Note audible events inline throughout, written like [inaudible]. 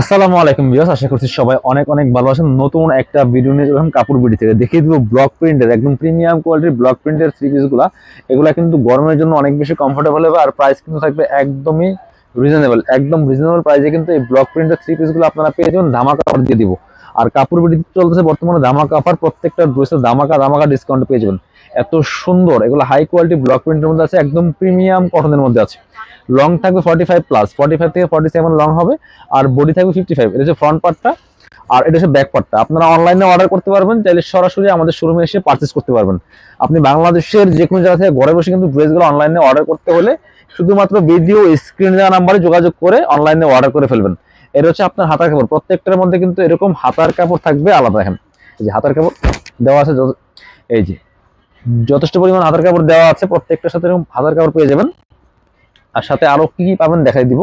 আসসালামু আলাইকুম ভিউয়ার্স, আশা করছি সবাই অনেক অনেক ভালো আছেন। নতুন একটা ভিডিও নিয়ে যখন কাপড় বিডি থেকে। দেখিয়ে দিব ব্লক প্রিন্টের একদম প্রিমিয়াম কোয়ালিটির ব্লক প্রিন্টের থ্রি পিসগুলো এগুলো কিন্তু গরমের জন্য অনেক বেশি কমফোর্টেবল হবে, আর প্রাইস কিন্তু থাকবে একদমই রিজনেবল একদম রিজনেবল প্রাইসে কিন্তু এই ব্লক প্রিন্টের থ্রি পিসগুলো আপনারা পেয়ে যাবেন। ধামাকা অফার দিয়ে দিব। আর কাপড় বিডি চলতেছে বর্তমানে ধামাকা অফার প্রত্যেকটা ড্রেসের ধামাকা ধামাকা ডিসকাউন্ট পেয়ে যাবেন। এত সুন্দর, এগুলো হাই কোয়ালিটি ব্লক প্রিন্টের মধ্যে আছে, একদম প্রিমিয়াম কটনের মধ্যে আছে। লং থাকবে forty five plus forty five থেকে ফর্টি সেভেন লং হবে, আর বডি থাকবে ফিফটি ফাইভ এটা হচ্ছে ফ্রন্ট পার্টটা আর এটা হচ্ছে ব্যাক পার্টটা আপনারা অনলাইনে অর্ডার করতে পারবেন, চাইলে সরাসরি আমাদের শোরুমে এসে পারচেস করতে পারবেন। আপনি বাংলাদেশের যে কোনো জায়গা থেকে ঘরে বসে কিন্তু ড্রেসগুলো অনলাইনে অর্ডার করতে হলে শুধুমাত্র ভিডিও স্ক্রিন দেওয়া নাম্বারে যোগাযোগ করে অনলাইনে অর্ডার করে ফেলবেন। এটা হচ্ছে আপনার হাতার কাপড়। প্রত্যেকটার মধ্যে কিন্তু এরকম হাতার কাপড় থাকবে আলাদা দেখেন এই যে হাতার কাপড় দেওয়া আছে এই যে যথেষ্ট পরিমাণ হাতার কাপড় দেওয়া আছে, প্রত্যেকটার সাথে এরকম হাতার কাপড় পেয়ে যাবেন। আর সাথে আরও কি কি পাবেন দেখাই দিব।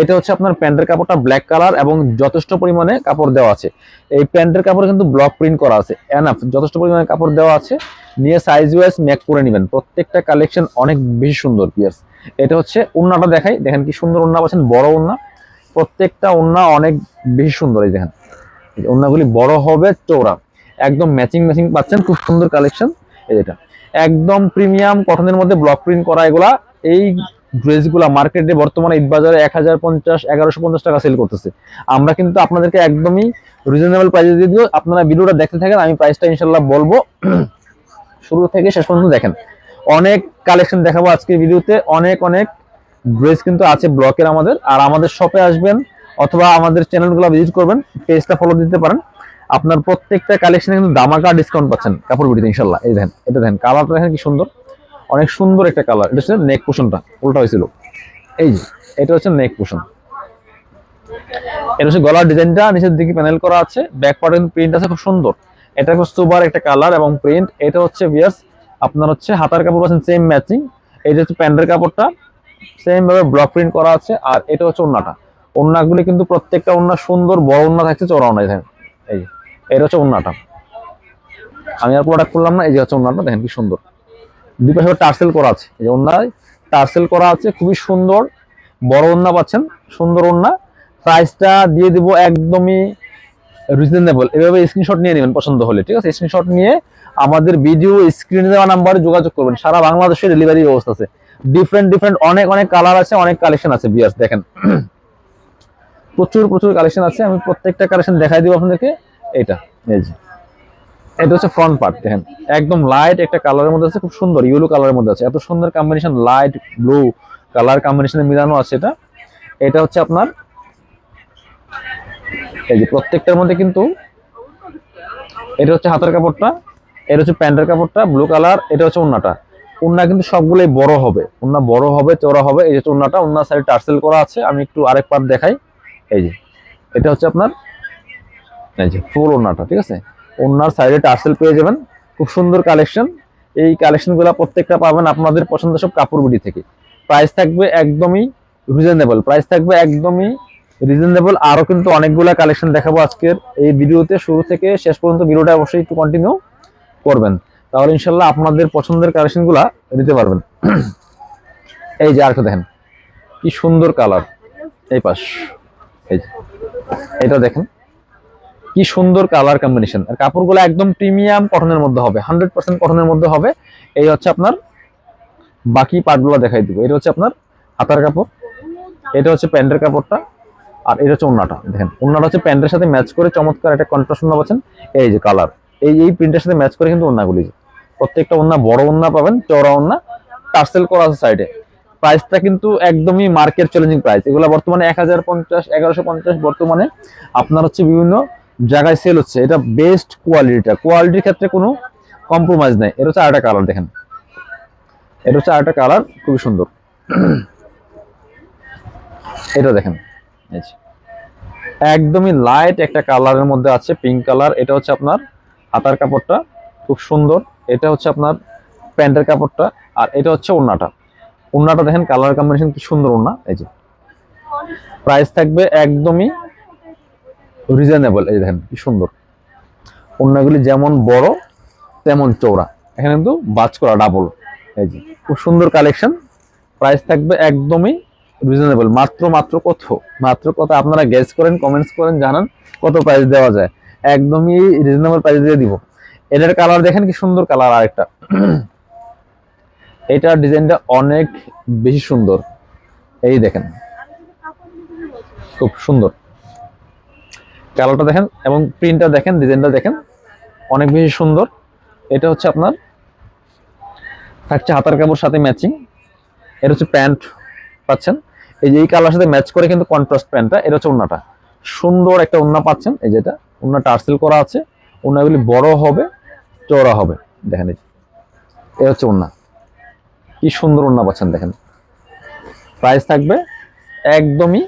এটা হচ্ছে আপনার প্যান্টের কাপড়টা ব্ল্যাক কালার এবং যথেষ্ট পরিমাণে কাপড় দেওয়া আছে। এই প্যান্টের কাপড় কিন্তু ব্লক প্রিন্ট করা আছে। এনাফ যথেষ্ট পরিমাণে কাপড় দেওয়া আছে। নিয়ে সাইজ ওয়াইজ ম্যাক করে নেবেন। প্রত্যেকটা কালেকশন অনেক বেশি সুন্দর পিয়ার্স এটা হচ্ছে উন্নাটা দেখাই। দেখেন কি সুন্দর উন্না পাচ্ছেন, বড় উন্না প্রত্যেকটা উন্না অনেক বেশি সুন্দর এই দেখেন। উন্নাগুলি বড় হবে চৌড়া একদম ম্যাচিং ম্যাচিং পাচ্ছেন, খুব সুন্দর কালেকশন এই যেটা একদম প্রিমিয়াম কটনের মধ্যে ব্লক প্রিন্ট করা এগুলা। এই ড্রেসগুলা মার্কেটে বর্তমানে ঈদ বাজারে এক হাজার পঞ্চাশ, এগারোশো পঞ্চাশ টাকা সেল করতেছে। আমরা কিন্তু আপনাদেরকে একদমই রিজনেবল প্রাইসে দিয়ে দিব। আপনারা ভিডিওটা দেখতে থাকেন, আমি প্রাইসটা ইনশাল্লাহ বলব। শুরু থেকে শেষ পর্যন্ত দেখেন। অনেক কালেকশন দেখাবো আজকের ভিডিওতে। অনেক অনেক ড্রেস কিন্তু আছে ব্লকের আমাদের। আর আমাদের শপে আসবেন অথবা আমাদের চ্যানেলগুলো ভিজিট করবেন পেজটা ফলো দিতে পারেন। আপনার প্রত্যেকটা কালেকশনে কিন্তু দামাকা ডিসকাউন্ট পাচ্ছেন কাপড় বিড়িতে ইনশাল্লাহ এই দেখেন, এটা দেখেন কালারটা দেখেন কি সুন্দর। অনেক সুন্দর একটা কালার এটা হচ্ছে নেক পোষণটা উল্টা হয়েছিল। এই যে, এটা হচ্ছে নেক পোষণ এটা হচ্ছে গলার ডিজাইনটা, নিচের দিকে প্যানেল করা আছে। ব্যাক পার্টের প্রিন্ট আছে, খুব সুন্দর। এটা হচ্ছে সুপার একটা কালার এবং প্রিন্ট এটা হচ্ছে বিয়ার্স আপনার হচ্ছে হাতার কাপড় আছেন সেম ম্যাচিং এটা হচ্ছে প্যান্টের কাপড়টা সেম ভাবে ব্লক প্রিন্ট করা আছে, আর এটা হচ্ছে ওন্নাটা ওন্নাগুলি কিন্তু প্রত্যেকটা ওন্না সুন্দর বড় ওন্না থাকছে চড়া ওন্না দেখেন। এই এটা হচ্ছে ওন্নাটা আমি আর প্রোডাক্ট করলাম না, এই যে হচ্ছে ওন্নাটা দেখেন কি সুন্দর। দুই পাশে টার্সেল করা আছে। এই যে ওন্নায় টার্সেল করা আছে, খুবই সুন্দর, বড় ওন্না পাচ্ছেন, সুন্দর ওন্না প্রাইসটা দিয়ে দিব একদমই রিজনেবল এভাবে স্ক্রিনশট নিয়ে নেবেন, পছন্দ হলে, ঠিক আছে? স্ক্রিনশট নিয়ে আমাদের ভিডিও স্ক্রিনে দেওয়া নাম্বারে যোগাযোগ করবেন। সারা বাংলাদেশে ডেলিভারি ব্যবস্থা আছে। ডিফারেন্ট ডিফারেন্ট অনেক অনেক কালার আছে, অনেক কালেকশন আছে বিয়ার্স দেখেন। প্রচুর প্রচুর কালেকশন আছে, আমি প্রত্যেকটা কালেকশন দেখাই দিব আপনাদেরকে। এটা এই যে। এটা হচ্ছে ফ্রন্ট পার্ট দেখেন। একদম লাইট একটা কালারের মধ্যে আছে, খুব সুন্দর ইয়েলো কালারের মধ্যে আছে। এত সুন্দর কম্বিনেশন লাইট ব্লু কালার কম্বিনেশনে মিলানো আছে এটা। এটা হচ্ছে আপনার, এই যে প্রত্যেকটার মধ্যে কিন্তু এটা হচ্ছে হাতের কাপড়টা, এটা হচ্ছে প্যান্টের কাপড়টা ব্লু কালার এটা হচ্ছে উন্নাটা উন্না কিন্তু সবগুলোই বড় হবে। উন্না বড় হবে, চওড়া হবে। এই যে উন্নাটা উন্না সাইড টার্সেল করা আছে। আমি একটু আরেক পার্ট দেখাই। এই যে, এটা হচ্ছে আপনার, এই যে, ফুল ওন্নাটা, ঠিক আছে? ওন্নার সাইডে টার্সেল পেয়ে যাবেন। খুব সুন্দর কালেকশন এই কালেকশনগুলো প্রত্যেকটা পাবেন আপনাদের পছন্দ সব কাপড় থেকে। প্রাইস থাকবে একদমই রিজনেবল প্রাইস থাকবে একদমই রিজনেবল আরও কিন্তু অনেকগুলা কালেকশন দেখাবো আজকের এই ভিডিওতে। শুরু থেকে শেষ পর্যন্ত ভিডিওটা অবশ্যই একটু কন্টিনিউ করবেন। তাহলে ইনশাল্লাহ আপনাদের পছন্দের কালেকশনগুলা নিতে পারবেন। এই যে আরেকটা দেখেন, কি সুন্দর কালার এই পাশ, এই যে, এটা দেখেন, কি সুন্দর কালার কম্বিনেশন আর কাপড়গুলো একদম প্রিমিয়াম কটনের মধ্যে হবে হান্ড্রেড পার্সেন্ট কটনের মধ্যে হবে। এই হচ্ছে আপনার বাকি পার্টগুলো দেখাই দিব। এটা হচ্ছে আপনার হাতার কাপড়, এটা হচ্ছে প্যান্টের কাপড়টা, আর এটা হচ্ছে ওনাটা দেখেন, ওন্নাটা হচ্ছে প্যান্টের সাথে ম্যাচ করে চমৎকার একটা কন্ট্রাস্ট ওন্না পাচ্ছেন। এই যে কালার এই এই প্রিন্টের সাথে ম্যাচ করে কিন্তু ওন্নাগুলি। প্রত্যেকটা ওন্না বড় ওন্না পাবেন, চওড়া ওন্না টার্সেল করা আছে সাইডে প্রাইসটা কিন্তু একদমই মার্কেট চ্যালেঞ্জিং প্রাইস এগুলো বর্তমানে এক হাজার পঞ্চাশ, এগারোশো পঞ্চাশ বর্তমানে আপনার হচ্ছে বিভিন্ন জায়গায় সেল হচ্ছে। এটা বেস্ট কোয়ালিটিটা কোয়ালিটির ক্ষেত্রে কোনো কম্প্রোমাইজ নেই। এটা হচ্ছে আরেকটা কালার দেখেন। এটা হচ্ছে আরেকটা কালার খুবই সুন্দর। এটা দেখেন একদমই লাইট একটা কালারের মধ্যে আছে পিঙ্ক কালার এটা হচ্ছে আপনার হাতার কাপড়টা, খুব সুন্দর। এটা হচ্ছে আপনার প্যান্টের কাপড়টা, আর এটা হচ্ছে ওড়নাটা। ওড়নাটা দেখেন কালার কম্বিনেশন কি সুন্দর ওড়না, এই যে। প্রাইস থাকবে একদমই রিজনেবল এই দেখেন কি সুন্দর। ওড়নাগুলি যেমন বড়, তেমন চৌড়া এখানে কিন্তু বাজ করা ডাবল এই যে। খুব সুন্দর কালেকশন প্রাইস থাকবে একদমই রিজনেবল মাত্র মাত্র কত? মাত্র কত? আপনারা গেস করেন কমেন্টস করেন, জানান কত প্রাইস দেওয়া যায়। একদমই রিজনেবল প্রাইস দিয়ে দিব। এটার কালার দেখেন কি সুন্দর কালার আরেকটা। এটার ডিজাইনটা অনেক বেশি সুন্দর। এই দেখেন, খুব সুন্দর। কালারটা দেখেন এবং প্রিন্টটা দেখেন, ডিজাইনটা দেখেন, অনেক বেশি সুন্দর। এটা হচ্ছে আপনার, থাকছে হাতার কাপড় সাথে ম্যাচিং এটা হচ্ছে প্যান্ট, পাচ্ছেন? এই যে এই কালার সাথে ম্যাচ করে কিন্তু কন্ট্রাস্ট প্যান্টটা, এটা হচ্ছে ওন্নাটা। সুন্দর একটা ওন্না পাচ্ছেন, এই যেটা ওন্না টার্সেল করা আছে। ওন্নাগুলি বড় হবে, চওড়া হবে। দেখেন এই। এ হচ্ছে ওন্না কি সুন্দর ওন্না পাচ্ছেন দেখেন। প্রাইস থাকবে একদমই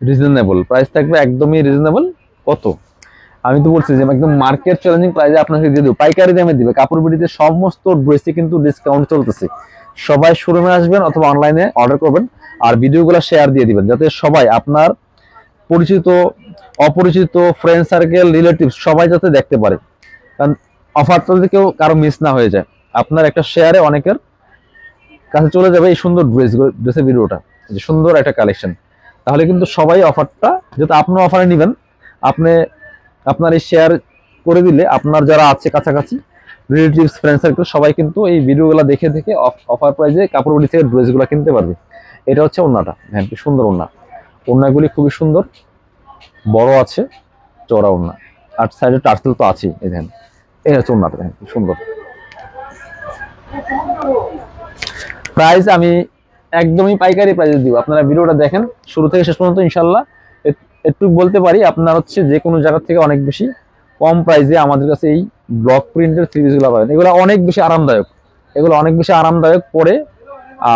রিজনেবল প্রাইস থাকবে একদমই রিজনেবল কত? আমি তো বলছি যে একদম মার্কেট চ্যালেঞ্জিং প্রাইসে আপনাকে দিয়ে দেবো। পাইকারি দামে দিবে। কাপড় বিড়িতে সমস্ত ড্রেসে কিন্তু ডিসকাউন্ট চলতেছে। সবাই শোরুমে আসবেন অথবা অনলাইনে অর্ডার করবেন আর ভিডিওগুলো শেয়ার দিয়ে দিবেন। যাতে সবাই আপনার পরিচিত অপরিচিত ফ্রেন্ড সার্কেল রিলেটিভ সবাই যাতে দেখতে পারে। কারণ অফারটা যদি কেউ কারও মিস না হয়ে যায়, আপনার একটা শেয়ারে অনেকের কাছে চলে যাবে এই সুন্দর ড্রেস ড্রেসের ভিডিওটা যে সুন্দর একটা কালেকশন তাহলে কিন্তু সবাই অফারটা যেহেতু আপনার অফারে নেবেন, আপনি, আপনার এই শেয়ার করে দিলে আপনার যারা আছে কাছাকাছি রিলেটিভস ফ্রেন্ড সার্কেল সবাই কিন্তু এই ভিডিওগুলো দেখে দেখে অফার প্রাইজে কাপড় বাড়ি থেকে ড্রেসগুলো কিনতে পারবে। এটা হচ্ছে ওনাটা হ্যাঁ সুন্দর ওনা ওন্নাগুলি খুবই সুন্দর। বড় আছে চওড়া ওন্না আর সাইডে টার্সেল তো আছেই, এই এই হচ্ছে ওন্নাটা দেখেন সুন্দর। প্রাইস আমি একদমই পাইকারি প্রাইসে দিব। আপনারা ভিডিওটা দেখেন, শুরু থেকে শেষ পর্যন্ত ইনশাল্লাহ একটু বলতে পারি, আপনার হচ্ছে যে কোনো জায়গা থেকে অনেক বেশি কম প্রাইসে আমাদের কাছে এই ব্লক প্রিন্টের সিরিজগুলো পাবেন। এগুলো অনেক বেশি আরামদায়ক। এগুলো অনেক বেশি আরামদায়ক পরে,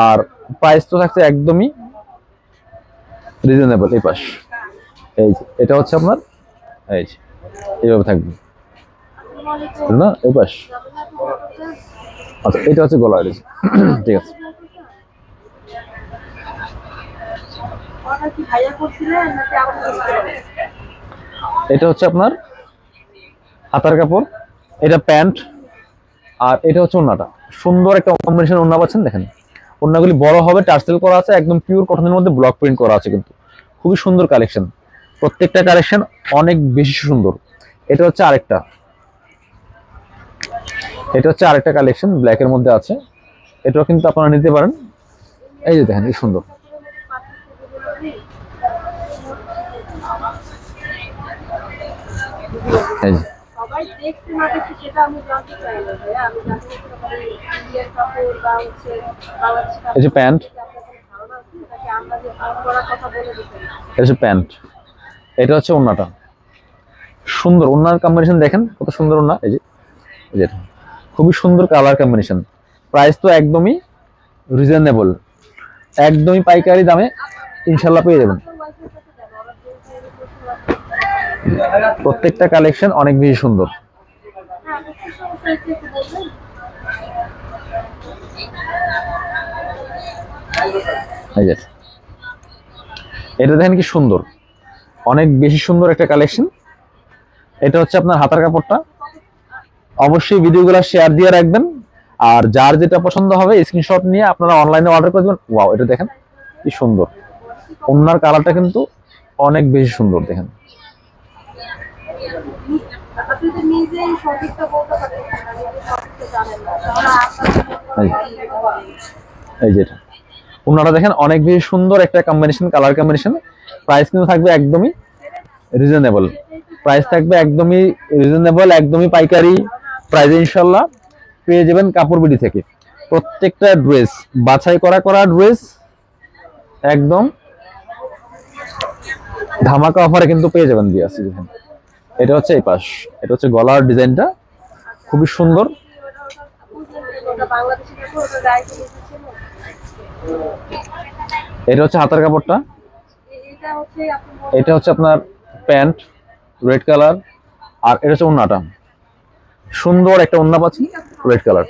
আর প্রাইস তো থাকছে একদমই রিজনেবল এই পাশ। এই যে, এটা হচ্ছে আপনার, এই যে, এইভাবে থাকবে। না? এই পাশ। আচ্ছা এটা হচ্ছে গলা যে। [clears throat] ঠিক আছে। এটা হচ্ছে আপনার হাতার কাপড়, এটা প্যান্ট, আর এটা হচ্ছে ওন্নাটা। সুন্দর একটা কম্বিনেশন ওন্না পাচ্ছেন, দেখেন। ওন্নাগুলি বড় হবে, টার্সেল করা আছে, একদম পিওর কটনের মধ্যে ব্লক প্রিন্ট করা আছে কিন্তু। খুবই সুন্দর কালেকশন প্রত্যেকটা কালেকশন অনেক বেশি সুন্দর। এটা হচ্ছে আরেকটা। এটা হচ্ছে আরেকটা কালেকশন ব্ল্যাকের মধ্যে আছে। এটাও কিন্তু আপনারা নিতে পারেন। এই যে দেখেন এই সুন্দর। এই যে। এই যে প্যান্ট। যে এটা প্যান্ট। এটা হচ্ছে ওন্নাটা সুন্দর ওনার কম্বিনেশন দেখেন, কত সুন্দর ওন্না এই যে। খুবই সুন্দর কালার কম্বিনেশন প্রাইস তো একদমই রিজনেবল একদমই পাইকারি দামে ইনশাল্লাহ পেয়ে যাবেন। প্রত্যেকটা কালেকশন অনেক বেশি সুন্দর। এটা দেখেন কি সুন্দর। অনেক বেশি সুন্দর একটা কালেকশন এটা হচ্ছে আপনার হাতার কাপড়টা। অবশ্যই ভিডিওগুলো শেয়ার দিয়ে রাখবেন। আর যার যেটা পছন্দ হবে স্ক্রিনশট নিয়ে আপনারা অনলাইনে অর্ডার করে দেবেন। ওয়াও এটা দেখেন, কি সুন্দর। ওনার কালারটা কিন্তু অনেক বেশি সুন্দর, দেখেন। এই যেটা ওনারা দেখেন, অনেক বেশি সুন্দর একটা কম্বিনেশন কালার কম্বিনেশন প্রাইস কিন্তু থাকবে একদমই রিজনেবল প্রাইস থাকবে একদমই রিজনেবল একদমই পাইকারি প্রাইসে ইনশাল্লাহ পেয়ে যাবেন কাপড় বিডি থেকে। প্রত্যেকটা ড্রেস বাছাই করা করা ড্রেস একদম ধামাকা অফারে কিন্তু পেয়ে যাবেন দিয়ে আসছি দেখেন এটা হচ্ছে এই পাশ, এটা হচ্ছে গলার ডিজাইনটা, খুবই সুন্দর। এটা হচ্ছে হাতার কাপড়টা। এটা হচ্ছে আপনার প্যান্ট রেড কালার আর এটা হচ্ছে ওন্নাটা। সুন্দর একটা ওন্না পাচ্ছেন রেড কালার।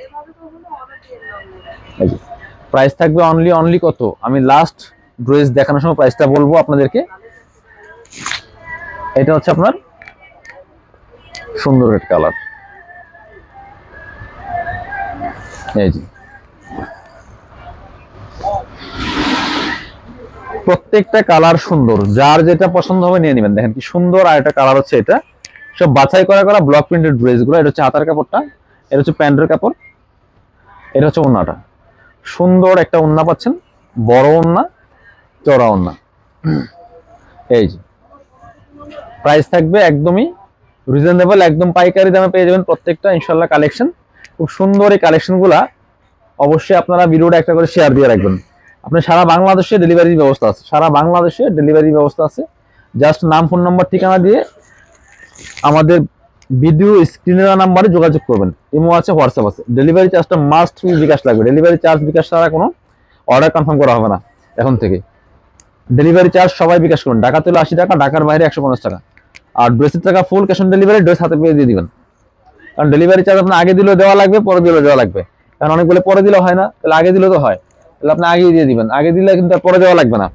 প্রাইস থাকবে অনলি অনলি কত? আমি লাস্ট ড্রেস দেখানোর সময় প্রাইসটা বলব আপনাদেরকে। এটা হচ্ছে আপনার সুন্দর রেড কালার। এই যে প্রত্যেকটা কালার সুন্দর। যার যেটা পছন্দ হবে নিয়ে নেবেন। দেখেন কি সুন্দর আর একটা কালার হচ্ছে এটা। সব বাছাই করা করা ব্লক প্রিন্টেড ড্রেসগুলো। এটা হচ্ছে হাতার কাপড়টা, এটা হচ্ছে প্যান্টের কাপড়, এটা হচ্ছে ওন্নাটা। সুন্দর একটা ওন্না পাচ্ছেন, বড় ওন্না চড়া ওন্না। এই যে। প্রাইস থাকবে একদমই রিজনেবল একদম পাইকারি দামে পেয়ে যাবেন প্রত্যেকটা ইনশাল্লাহ কালেকশন খুব সুন্দর এই কালেকশনগুলা অবশ্যই আপনারা ভিডিওটা একটা করে শেয়ার দিয়ে রাখবেন। আপনার সারা বাংলাদেশে ডেলিভারি ব্যবস্থা আছে। সারা বাংলাদেশে ডেলিভারি ব্যবস্থা আছে। জাস্ট নাম ফোন নাম্বার ঠিকানা দিয়ে আমাদের ভিডিও স্ক্রিনের নাম্বারে যোগাযোগ করবেন। ইমো আছে হোয়াটসঅ্যাপ আছে। ডেলিভারি চার্জটা মাস্ট বিকাশ লাগবে। ডেলিভারি চার্জ বিকাশ ছাড়া কোনো অর্ডার কনফার্ম করা হবে না এখন থেকে। ডেলিভারি চার্জ সবাই বিকাশ করুন। ঢাকা তুলে আশি টাকা, ঢাকার বাইরে একশো পঞ্চাশ টাকা। আর ড্রেসের টাকা full cash on delivery dress হাতে পেয়ে দিয়ে দিবেন। কারণ ডেলিভারি চার্জ আপনার আগে দিলেও দেওয়া লাগবে, পরে দিলেও দেওয়া লাগবে। কারণ অনেক বলে পরে দিলেও হয় না, তাহলে আগে দিলেও তো হয়। তাহলে আপনি আগেই দিয়ে দিবেন। আগে দিলে কিন্তু পরে দেওয়া লাগবে না।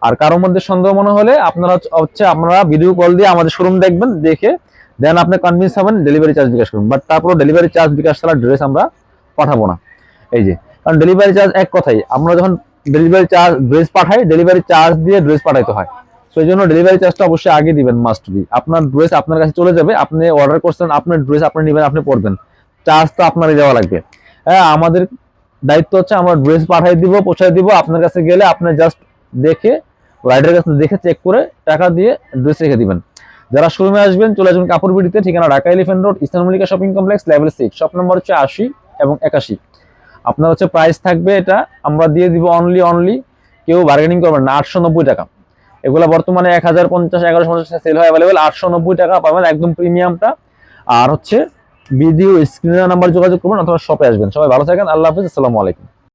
আর কারোর মধ্যে সন্দেহ মনে হলে আপনারা হচ্ছে- হচ্ছে আপনারা ভিডিও কল দিয়ে আমাদের শোরুম দেখবেন, দেখে দেন আপনি কনভিন্স হবেন ডেলিভারি চার্জ বিকাশ করুন। বাট তারপর ডেলিভারি চার্জ বিকাশ ছাড়া ড্রেস আমরা পাঠাবো না। এই যে, কারণ ডেলিভারি চার্জ এক কথাই, আমরা যখন ডেলিভারি চার্জ ড্রেস পাঠাই ডেলিভারি চার্জ দিয়ে ড্রেস পাঠাইতে হয়। সেই জন্য ডেলিভারি চার্জটা অবশ্যই আগে দিবেন মাস্ট বি আপনার ড্রেস আপনার কাছে চলে যাবে, আপনি অর্ডার করছেন, আপনার ড্রেস আপনি নেবেন, আপনি পরবেন। চার্জ তো আপনারই দেওয়া লাগবে। হ্যাঁ আমাদের দায়িত্ব হচ্ছে আমরা ড্রেস পাঠিয়ে দিব পৌঁছায় দিব। আপনার কাছে গেলে আপনি জাস্ট দেখে রাইডারের কাছে দেখে চেক করে টাকা দিয়ে ড্রেস রেখে দিবেন। যারা শোরুমে আসবেন, চলে আসবেন কাপড় বিড়িতে, ঠিকানা Dhaka elephant road Mallika shopping complex level six shop number হচ্ছে আশি এবং একাশি। আপনার হচ্ছে প্রাইস থাকবে এটা, আমরা দিয়ে দিব অনলি অনলি কেউ বার্গেনিং করবেন না, আটশো নব্বই টাকা। এগুলো বর্তমানে এক হাজার পঞ্চাশ, এগারোশো পঞ্চাশ সেল হয় অ্যাভেলেবেল আটশো নব্বই টাকা পাবেন একদম প্রিমিয়ামটা আর হচ্ছে ভিডিও স্ক্রিনের নাম্বার যোগাযোগ করবেন অথবা শপে আসবেন। সবাই ভালো থাকেন, আল্লাহ হাফিজ, আসসালামু আলাইকুম।